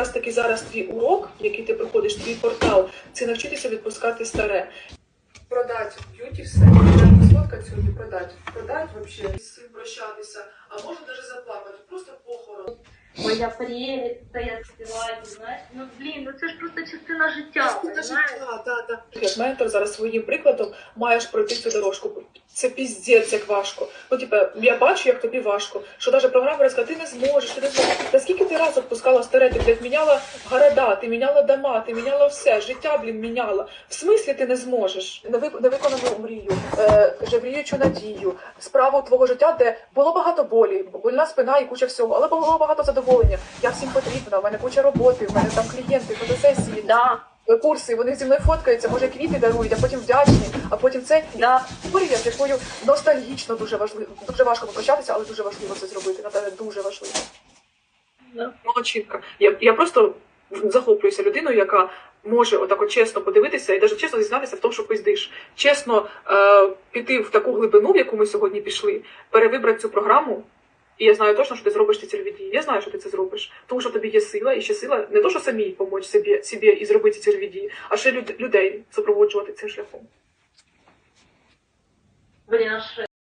Якраз таки зараз твій урок, який ти проходиш, твій портал, це навчитися відпускати старе. Продать б'юті все, сфоткати сьогодні, продать. Продать вообще, з цим прощатися, а можна навіть заплакати, просто похорон. Моя та я співаю, знаєш. Ну блін, ну це ж просто частина життя, Це життя, да, да. Як ментор зараз своїм прикладом маєш пройти цю дорожку. Це піздець, як важко. Ну, типа, я бачу, як тобі важко. Що навіть програма розказує, ти не зможеш, ти не зможеш. Та скільки ти раз відпускала старе, ти блядь, міняла города, ти міняла дома, ти міняла все, життя, блін, міняла. В смислі ти не зможеш? Невик- Невиконану мрію, е, жевріючу надію, справу твого життя, де було багато болі, больна спина і куча всього, але було багато задоволення. Я всім потрібна, в мене куча роботи, в мене там клієнти, фотосесії, Да, курси, вони зі мною фоткаються, може квіти дарують, а потім вдячні, а потім це да. історія, з якою ностальгічно дуже важливо, дуже важко попрощатися, але дуже важливо це зробити. Наталя, дуже важливо. Да. Молодчинка. Я, я просто захоплююся людиною, яка може отак от чесно подивитися і навіть чесно зізнатися в тому, що пиздиш. Чесно е, піти в таку глибину, в яку ми сьогодні пішли, перевибрати цю програму. І я знаю точно, що ти зробиш ці цільові дії. Я знаю, що ти це зробиш. Тому що тобі є сила, і ще сила не то, що самій помочь собі, собі і зробити ці цільові дії, а ще люд, людей супроводжувати цим шляхом. Блін, аж